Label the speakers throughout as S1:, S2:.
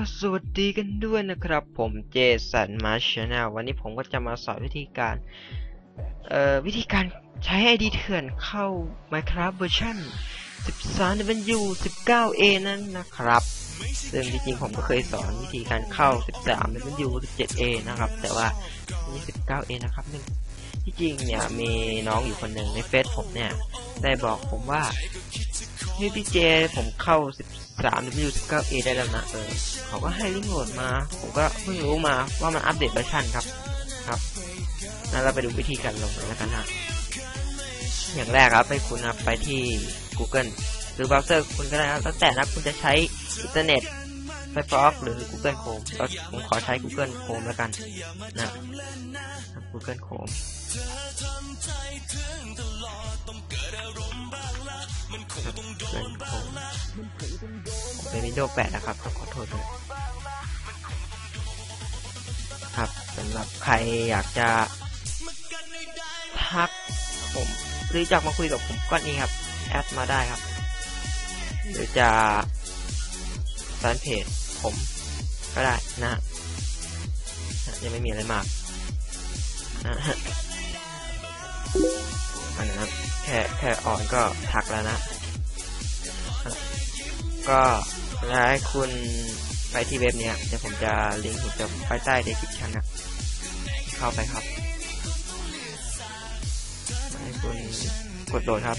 S1: ก็สวัสดีกันด้วยนะครับ ผมเจสันมาชแนลวันนี้ผมก็จะมาสอนวิธีการ เอ่อ วิธีการใช้ ID เถื่อนเข้า Minecraft เวอร์ชัน13 W 19A นั่นนะครับ ซึ่งจริงๆผมก็เคยสอนวิธีการเข้า 13 W 17A นะครับ แต่ว่านี่ 19A นะครับนึงที่จริงเนี่ยมีน้องอยู่คนหนึ่งในเฟซผมเนี่ย ได้บอกผมว่าเฮ้ยพี่เจผมเข้า 3 w 1 9 a ได้แล้วนะเออเขาก็ให้ลิงก์โหลดมา ผมก็เพิ่งรู้มาว่ามันอัปเดตเวอร์ชันครับ ครับงั้นเราไปดูวิธีการลงแล้วกันฮะอย่างแรกครับให้คุณครับไปที่ Google หรือเบราว์เซอร์คุณก็ได้ครับแล้วแต่นะคุณจะใช้อินเทอร์เน็ต Firefox หรือ Google Chrome ก็ผมขอใช้ Google Chrome แล้วกันนะ Google Chrome เป็นผมผมเป็น Windows 8นะครับต้องขอโทษด้วยครับสำหรับใครอยากจะทักผมหรืออยากมาคุยกับผมก็นี่ครับ แอดมาได้ครับ หรือจะแฟนเพจผมก็ได้นะฮะยังไม่มีอะไรมากนะฮะอันนั้นแค่แค่อ่อนก็ทักแล้วนะ ก็แล้วให้คุณไปที่เว็บนี้เดี๋ยวผมจะลิงก์ผมจะไปใต้ description นะเข้าไปครับ ให้คุณกดโหลดครับ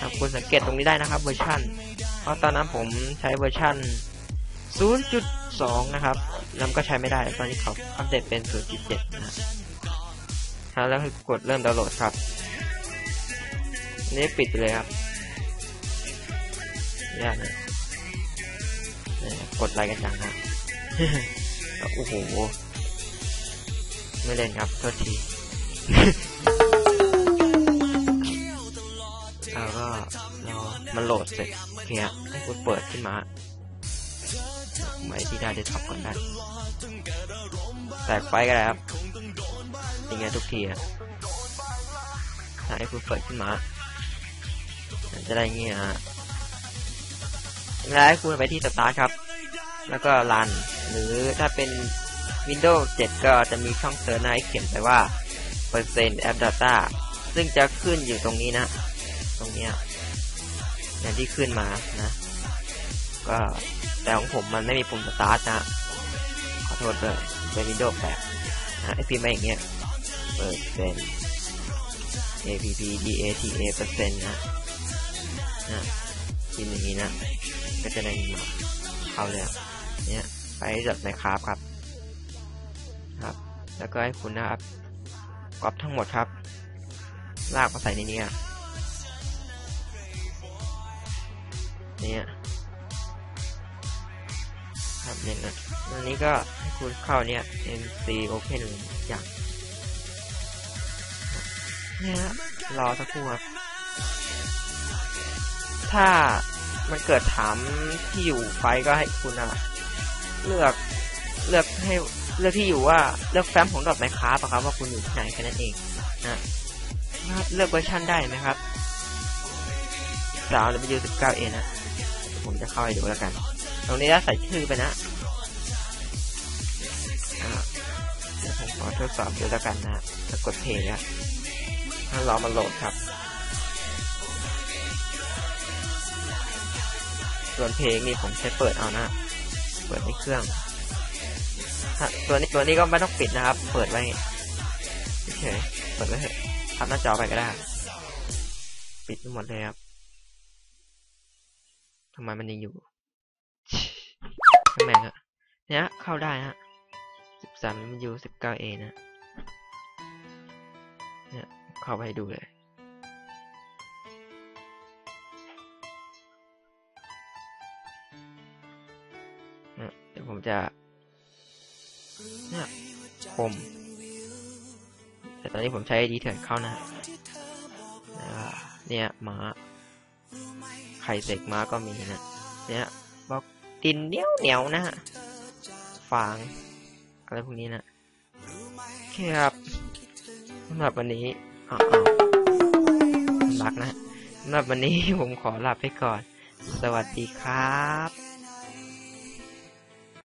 S1: ครับคุณสังเกตตรงนี้ได้นะครับเวอร์ชันเพราะตอนนั้นผมใช้เวอร์ชัน0.2 นะครับแล้วก็ใช้ไม่ได้ ตอนนี้เขาอัปเดตเป็น 0.7 นะครับแล้วกดเริ่มดาวน์โหลดครับ นี่ปิดเลยครับยากนะ กดไลค์กันจังนะโอ้โห ไม่เล่นครับโทษทีแล้วก็รอมันโหลดเสร็จเคครับให้คุณเปิดขึ้นมาไว้ที่ได้เดสก์ท็อปก่อนได้ แตกไฟก็ได้ครับอย่างเงี้ยทุกทีนะให้คุณเปิดขึ้นมา จะได้เงี้ยฮะ แล้วคุณไปที่สตาร์ทครับ แล้วก็รันหรือถ้าเป็น Windows 7 ก็จะมีช่องเซิร์ชให้เขียนไปว่าเปอร์เซนต์ app data ซึ่งจะขึ้นอยู่ตรงนี้นะ ตรงเนี้ยอย่างที่ขึ้นมานะ ก็แต่ของผมมันไม่มีปุ่มสตาร์ทนะ ขอโทษด้วยเป็น Windows 8นะไอพิมพ์มาอย่างเงี้ยเปอร์เซ็นต์ app data เปอร์เซ็นต์นะนะพิมพ์อย่างนี้นะ ก็จะได้มาเข้าเลยเนี่ยไปจัดในคราฟครับ ครับ แล้วก็ให้คุณนะครับก๊อปทั้งหมดครับ ลากมาใส่ในนี้เนี่ยครับเนี่ยนะอันนี้ก็ให้คุณเข้าเนี่ย mc open อย่างเนี่ยรอสักครู่ครับ ถ้า มันเกิดถามที่อยู่ไฟก็ให้คุณนะเลือกเลือกให้เลือกที่อยู่ว่าเลือกแฟ้มของดอทไมค้าปะครับว่าคุณอยู่ที่ไหนแค่นั้นเองนะเลือกเวอร์ชันได้นะครับสาว W สิบเก้าเอนะ ผมจะเข้าให้ดูแล้วกัน ตรงนี้จะใส่ชื่อไปนะอ่าเดี๋ยวผมขอทดสอบดูแล้วกันนะกดเพลย์นะถ้ารอมาโหลดครับ ส่วนเพลงนี่ผมใช้เปิดเอานะ เปิดในเครื่องตัวนี้ตัวนี้ก็ไม่ต้องปิดนะครับ เปิดไว้เฉยเปิดไว้เถอะทับหน้าจอไปก็ได้ ปิดหมดเลยครับทำไมมันยังอยู่แม่งอะเนี่ยเข้าได้ฮะสิบสามมันอยู่สิบเก้าเอนะ เนี่ย เข้าไปดูเลย ผมจะ เนี่ยผมแต่ตอนนี้ผมใช้ดีเถื่อนเข้านะเนี่ยม้าไข่เสกม้าก็มีนะ เนี่ยบอกดินเหนียวเหนียวนะฮะฟางอะไรพวกนี้นะโอเคครับสำหรับวันนี้อ๋อรักนะสำหรับวันนี้ผมขอลาไปก่อน สวัสดีครับ